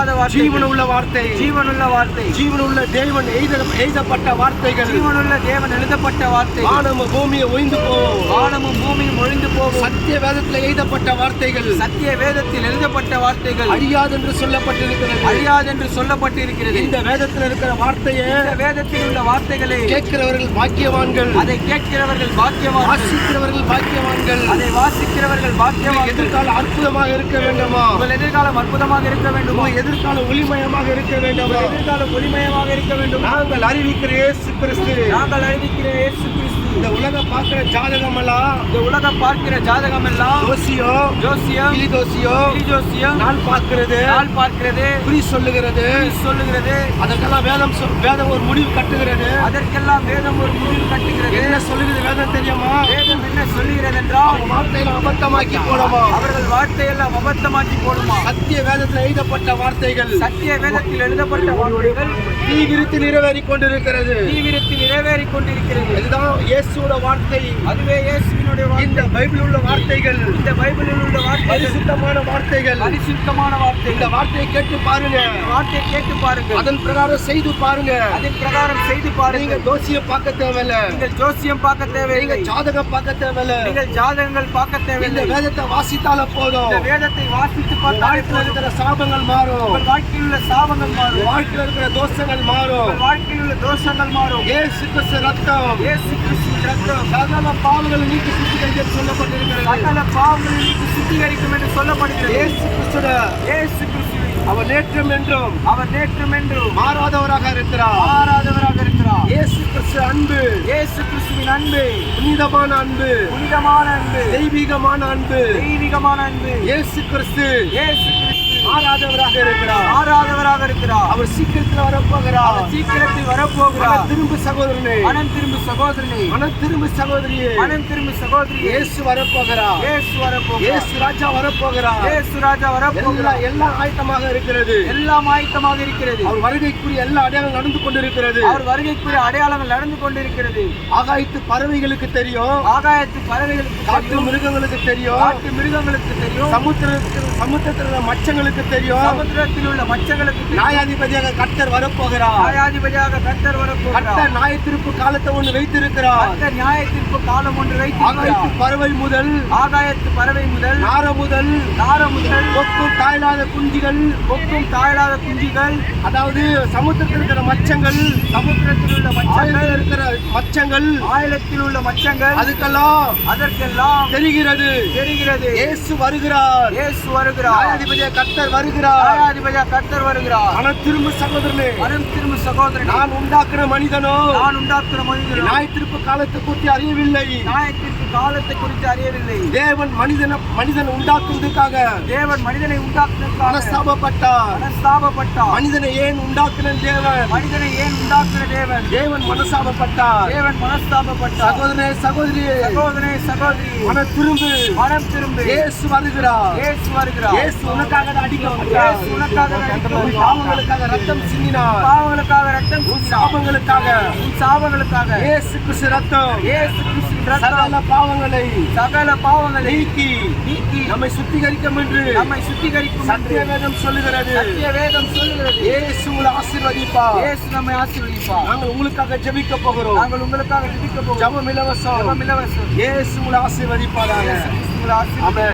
மாறாத வார்த்தை. ஜீவனுள்ள வார்த்தை. ஜீவனுள்ள வார்த்தை. ஜீவனுள்ள தேவன் எய்த எய்தப்பட்ட வார்த்தைகள். ஜீவனுள்ள தேவன் எழுதப்பட்ட வார்த்தை. வானமும் பூமியை ஒய்ந்து போகும் வானமும் பூமியும் ஒழிந்து போகும் சத்திய வேதத்தில் எய்தப்பட்ட வார்த்தைகள். சத்திய வேதத்தில் எழுதப்பட்ட வார்த்தைகள். அழியாது என்று சொல்லப்பட்டிருக்கிறது. அழியாது என்று சொல்லப்பட்டிருக்கிறது. இந்த வேதத்தில் இருக்கிற வார்த்தையை இந்த வேதத்தில் உள்ள வார்த்தைகளை. கேட்கிறவர்கள் பாக்கியவான்கள். அதை கேட்கிறவர்கள் பாக்கியவான்கள். வாசிக்கிறவர்கள் பாக்கியவான்கள். அதை வாசிக்கிறவர்கள் பாக்கியவான்கள் எதிர்காலம் அற்புதமாக இருக்க வேண்டுமா? உங்கள் எதிர்காலம் அற்புதமாக இருக்க வேண்டுமா? உங்கள் எதிர்காலம் ஒளிமயமாக இருக்க வேண்டுமா. உங்கள் எதிர்காலம் ஒளிமயமாக இருக்க வேண்டும். நாங்கள் அறிவிக்கிற இயேசு கிறிஸ்து. நாங்கள் அறிவிக்கிற இயேசு கிறிஸ்து. இந்த உலக பார்க்கிற ஜாதகம் எல்லாம் இந்த உலகம் பார்க்கிற ஜாதகம் எல்லாம் ஜோசியோ ஜோசியம் கிளி ஜோசியோ கிளி ஜோசியம் நாள் பார்க்கிறது நாள் பார்க்கிறது குறி சொல்லுகிறது. குறி சொல்லுகிறது. அதற்கெல்லாம் வேதம் வேதம் ஒரு முடிவு கட்டுகிறது. அதற்கெல்லாம் வேதம் ஒரு முடிவு கட்டுகிறது என்ன சொல்லுகிறது வேதம் தெரியுமா என்றால் வார்த்தையில அபத்தமாக்கி போடுமா? அவர்கள் வார்த்தையெல்லாம் அபத்தமாக்கி போடுமா? சத்திய வேதத்தில் எழுதப்பட்ட வார்த்தைகள். சத்திய வேதத்தில் எழுதப்பட்ட வார்த்தைகள் தீ விரித்து நிறைவேறி கொண்டிருக்கிறது. தீவிரத்தில் நிறைவேறிக் கொண்டிருக்கிறது. இதுதான் இயேசுவோட வார்த்தை. அதுவே இயேசுவினுடைய வார்த்தை. இந்த பைபிள் உள்ள வார்த்தைகள். இந்த பைபிளில் உள்ள வார்த்தைகள். பரிசுத்தமான வார்த்தைகள். பரிசுத்தமான வார்த்தை இந்த வார்த்தையை கேட்டு பாருங்க. வார்த்தையை கேட்டு பாருங்கள். அதன் பிரகாரம் செய்து பாருங்க. அதன் பிரகாரம் செய்து பாருங்கள். தோசிய பார்க்க தேவையில்ல. நீங்கள் ஜோசியம் பார்க்க தேவையில்லை. ஜாதகம் பார்க்க தேவையில்ல. நீங்கள் ஜாதகங்கள் பார்க்க தேவையில்லை. வேதத்தை வாசித்தால போதும். வேதத்தை வாசித்து பார்த்தாலே. இருக்கிற சாபங்கள் மாறும். வாழ்க்கையில் உள்ள சாபங்கள் மாறும். வாழ்க்கையில இருக்கிற தோஷங்கள் மாறும். வாழ்க்கையில் உள்ள தோஷங்கள் மாறும். இயேசு கிறிஸ்து ரத்தம். இயேசு கிறிஸ்துவின் ரத்தம். சகல பாவங்களை நீக்கி சுத்திகரிக்க சொல்லப்பட்டிருக்கிறது. சகல பாவங்களை நீக்கி சுத்திகரிக்கும் என்று சொல்லப்படுகிறது. இயேசு கிறிஸ்துட. இயேசு கிறிஸ்துவின் அவர் நேற்றும் என்றும் அவர் நேற்றும் என்றும் மாறாதவராக இருக்கிறார். மாறாதவராக இருக்கிறார். இயேசு கிறிஸ்து அன்பு. இயேசு கிறிஸ்துவின் அன்பு. புனிதமான அன்பு. புனிதமான அன்பு. தெய்வீகமான அன்பு. தெய்வீகமான அன்பு. இயேசு கிறிஸ்து. இயேசு மாறாதவராக இருக்கிறார். மாறாதவராக இருக்கிறார். அவர் சீக்கிரத்தில் வரப்போகிறார். சீக்கிரத்தில் வரப்போகிறார். திரும்பு சகோதரனே. மனம் திரும்பு சகோதரனே. மனம் திரும்பு சகோதரியே. மனம் திரும்பு சகோதரியே. இயேசு வரப்போகிறார். இயேசு வரப்போகிறார். இயேசு ராஜா வரப்போகிறார். இயேசு ராஜா வரப்போகிறார். எல்லாம் ஆயத்தமாக இருக்கிறது. எல்லாம் ஆயத்தமாக இருக்கிறது. அவர் வருகைக்குரிய எல்லா அடையாளம் நடந்து கொண்டிருக்கிறது. அவர் வருகைக்குரிய அடையாளங்கள் நடந்து கொண்டிருக்கிறது. ஆகாயத்து பறவைகளுக்கு தெரியும். ஆகாயத்து பறவைகளுக்கு காட்டு மிருகங்களுக்கு தெரியும். காட்டு மிருகங்களுக்கு தெரியும். சமுத்திரத்தில் சமுத்திரத்தில் உள்ள மச்சங்களுக்கு தெரியும். சமுத்திரத்தில் உள்ள மச்சங்களுக்கு நியாயாதிபதியாக கர்த்தர் வரப்போகிறார். நியாயாதிபதியாக கர்த்தர் வரப்போகிறார். நியாய திருப்பு காலத்தை ஒன்று வைத்திருக்கிறார். கர்த்தர் நியாயத்திற்கு காலம் ஒன்று ஆகாயத்து வைத்திருக்கிறார் பறவை முதல் ஆகாயத்து பறவை முதல் நார முதல் நார முதல் கொக்கும் தாய்லாத குஞ்சுகள் கொக்கும் தாழாத குஞ்சுகள் அதாவது சமுத்திரத்தில் இருக்கிற மச்சங்கள் சமுத்திரத்தில் உள்ள மச்சங்கள் மச்சங்கள். ஆயிலத்தில் உள்ள மச்சங்கள். அதுக்கெல்லாம் அதற்கெல்லாம் தெரிகிறது. தெரிகிறது. இயேசு வருகிறார். இயேசு வருகிறார். நியாயாதிபதியாக கர்த்தர் வருகிறார். நியாயாதிபதியாக கர்த்தர் வருகிறார். ஆனா திரும்ப சகோதரனே. மனம் திரும்ப சகோதரன். நான் உண்டாக்குற மனிதனோ? நான் உண்டாக்குற மனிதன்? நியாய திருப்பு காலத்தை குறித்து அறியவில்லை. நியாயத்திற்கு காலத்தை குறித்து அறியவில்லை. தேவன் மனிதன மனிதன் உண்டாக்குறதுக்காக தேவன் மனிதனை உண்டாக்குவதற்காக மனஸ்தாபப்பட்டார். மனஸ்தாபப்பட்டார். மனிதனை ஏன் உண்டாக்குன தேவன்? மனிதனை ஏன் உண்டாக்குற தேவன்? தேவன் மனசாபப்பட்டார் தேவன் மனஸ்தாபப்பட்டார். சகோதரனே சகோதரியே. சகோதரே சகோதரி. மன திரும்பு. மனம் திரும்பு. இயேசு வருகிறார். இயேசு வருகிறார். இயேசு உனக்காக அடிக்கப்பட்டார். இயேசு உனக்காக உன் அடிக்கப்பட்டார். பாவங்களுக்காக ரத்தம் சிந்தினார். பாவங்களுக்காக ரத்தம். சாபங்களுக்காக. சாபங்களுக்காக. இயேசு கிறிஸ்து ரத்தம். இயேசு கிறிஸ்துவின் ரத்தம். பாவங்களை சகல பாவங்களை நீக்கி நீக்கி நம்மை சுத்திகரிக்கும் என்று நம்மை சுத்திகரிக்கும் சத்திய வேதம் சொல்லுகிறது. சத்திய வேதம் சொல்லுகிறது. இயேசு உங்களை ஆசீர்வதிப்பார். இயேசு நம்மை ஆசீர்வதிப்பார். நாங்கள் உங்களுக்காக ஜெபிக்க போகிறோம். நாங்கள் உங்களுக்காக ஜெபிக்க போகிறோம். ஜெபம் இலவசம். ஜெபம் இலவசம். இயேசு உங்களை. ஆமென்.